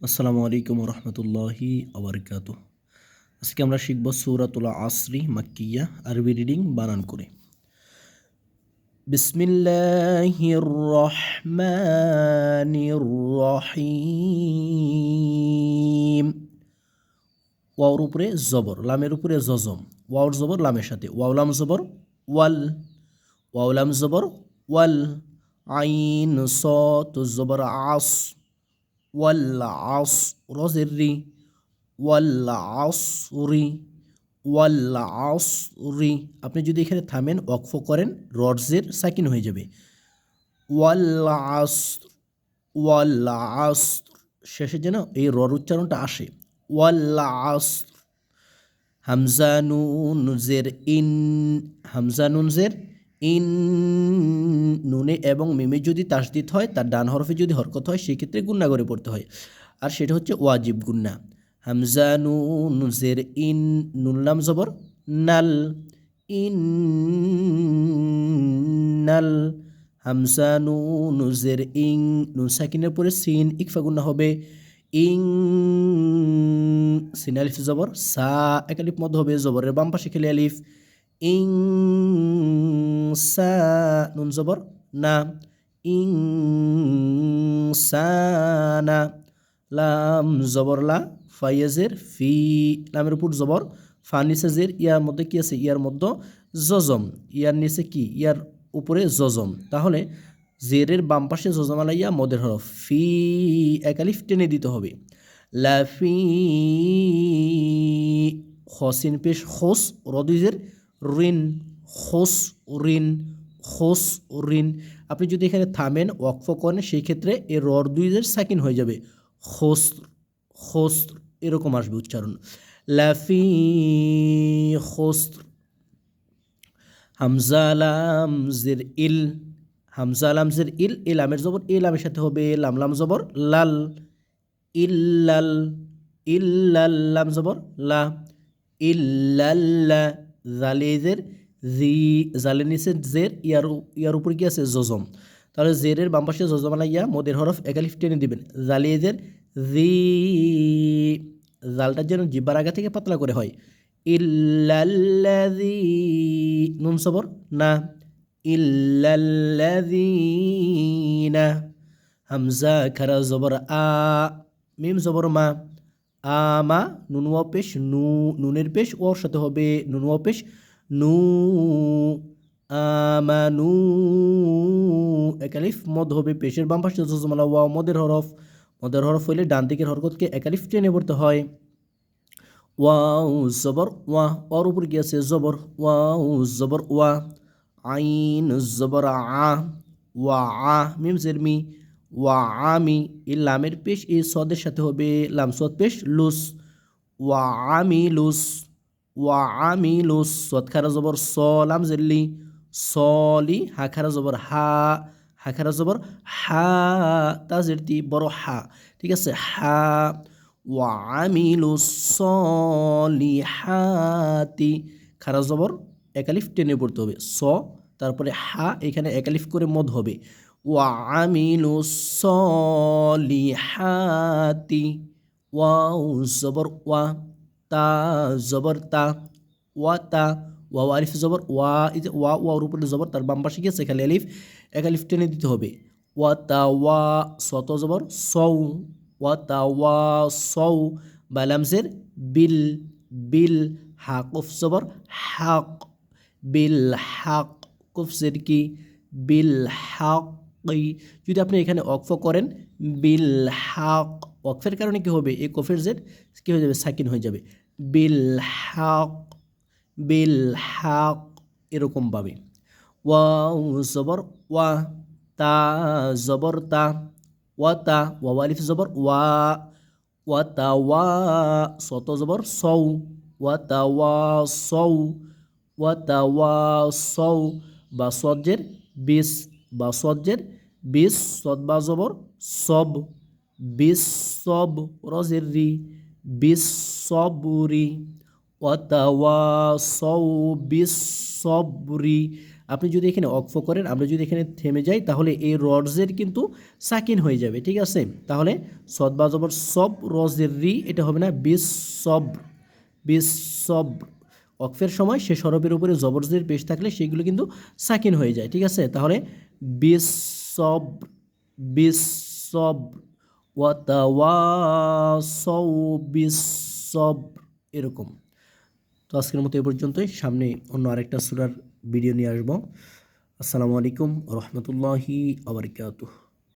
আসসালামু আলাইকুম রহমতুল্লাহি আবরকাত আজকে আমরা শিখব সৌরাতুল আসরি মাক্কিয়া, আরবি রিডিং বানান করে। বিসমিল্লাহির রহমানির রহিম ওয়াওর উপরে জবর, লামের উপরে জজম। ওয়াওর জবর, লামের সাথে। ওয়াউলাম জবর, ওয়াল। ওয়াউলাম জবর, ওয়াল। আইন স তো জবর, আস। والعصر والعصر والعصر আপনি যদি এখানে থামেন অক্ফ করেন রডসের সাকিন হয়ে যাবে والعصر والعصر শেষে যেন এই রড উচ্চারণটা আসে والعصر হামজা নুন জের ইন হামজা নুন জের ইন নুনে এবং মিমে যদি তাসদিত হয়, তার ডান হরফে যদি হরকত হয়, সেক্ষেত্রে গুন্না করে পড়তে হয়। আর সেটা হচ্ছে ওয়াজিব গুন্না। হামজা নুন জের ইন নুনলাম জবর, নাল। ইন নাল। হামজা নুন জের ইং, নুন সাকিনের পরে সিন, ইকফা গুন্না হবে। ইং সিন আলিফ জবর, সা এক আলিফ মধ্য হবে, জবরের বাম পাশে খেলে আলিফ। ইং সা নুন জবর না ইং সানা লাম জবর লা ফাইয়াজের ফি লামের উপর জবর ফানিসেজের ইয়ার মধ্যে কি আছে ইয়ার মধ্যে জজম ইয়ার নিচে কি ইয়ার উপরে জজম তাহলে জেরের বাম পাশে জজম আলাইয়া মদের হরফ ফি একালিফ টেনে দিতে হবে। লাফি হসিন পেশ হোস রদিজের রিন হোস ঋণ হোস ঋণ আপনি যদি এখানে থামেন, ওয়াকফ করেন, সেই ক্ষেত্রে এর রর দুইজের সাকিন হয়ে যাবে। হোস হোস এরকম আসবে উচ্চারণ। লাফি হোস হামজালাম জির, ইল। হামজালাম জির, ইল আমের জবর ইল আমের সাথে হবে লামলাম জবর, লাল। ইল্লাল ইল্লাল্লাম জবর, লা। ইল্লাল্লা, জালেজের জি জালে নিচে জের, ইয়ার ইয়ার উপরে কি আছে জজম। তাহলে জেরের বাম পাশে জজম ইয়া মদের হরফ একালিফ টেনে দিবেন। জের, জি, জালটা যেন জিব্বার আগা থেকে পাতলা করে হয়। ইল্লাল্লাযী, নুন সবর, না। ইল্লাল্লাযীনা, হামজা, খারা, জবর, আ, মিম, জবর, মা। আমা নুন ওয়া পেশ, নু, নুনের পেশ ওর সাথে হবে নুন ওয়া পেশ। নু আমানু একালিফ মদ হবে পেশের বাম পাশে জজমালা ওয়া, মদের হরফ। মদের হরফ হইলে ডান দিকের হরকতকে একালিফ টেনে পড়তে হয়। ওয়াউ জবর, ওয়া। ওর উপর আছে? জবর। ওয়াউ জবর, ওয়া। আইন, জবর, আ। ওয়া, আ, মিম জেরমি ওয়া আমি এই লামের পেশ এই সদের সাথে হবে, লাম, সদ পেশ, লুস। ওয়া আমি লুস। ওয়া আমিলু সৎ, খারা জবর সলাম জেল্লি সলি, হা, খারা জবর হা হা জবর হা তা জেরতি বড় হা, ঠিক আছে? হা ওয়া আমিলু সলি হাতি খারা জবর একালিফ টেনে পড়তে হবে, স, তারপরে হা, এখানে একালিফ করে মদ হবে ওয়া আমিলু সলি হাতি ওয়া জবর ওয়া তা জবর তা ওয়া তা ওয়া আলিফ জবর ওয়া ওয়া ওয়ার উপরে জবর তার বাম পাশে গিয়েছে খালি আলিফ এক আলিফ টেনে দিতে হবে। ওয়া তা ওয়া সত জবর সৌ ওয়া তা ওয়া সৌ বালামসের বিল বিল হাকুফ জবর হাক বিল হাক কুফসের কি বিল হাক যদি আপনি এখানে অক্ফ করেন বিল হাক অক্ফের কারণে কি হবে? এই কফের জেড কী হয়ে যাবে? সাকিন হয়ে যাবে। বিল হাক বিল হাক এরকমভাবে ওয়াউ জবর, ওয়া তা জবর তা, ওয়া তা, ওয়া আলিফ জবর, ওয়া ওয়া তা ওয়া শত জবর সৌ ওয়া তা ওয়া সৌ ওয়া তা ওয়া সৌ বা সজ্জের বিশ বা সজ্জের বিশ সদ বা জবর, সব। বিশ সব রজের রি বিশ সবরি ওয়াতাওয়া সৌ বিশ সবরি আপনি যদি এখানে অক্ফ করেন, আমরা যদি এখানে থেমে যাই, তাহলে এই রডসের কিন্তু সাকিন হয়ে যাবে, ঠিক আছে? তাহলে সদ সব রজের রি এটা হবে না বিশ সব বিশ সব অক্ফের সময় সে সরবের উপরে জবরজের পেশ থাকলে সেগুলো কিন্তু সাকিন হয়ে যায়, ঠিক আছে? তাহলে বিশ সব বিশ সব ওয়াতাওয়াসাউ বিশ সব এরকম। তো আজকের মতো এ পর্যন্তই। সামনে অন্য আরেকটা সুরার ভিডিও নিয়ে আসব। আসসালামু আলাইকুম রহমতুল্লাহি আবরকাতুহ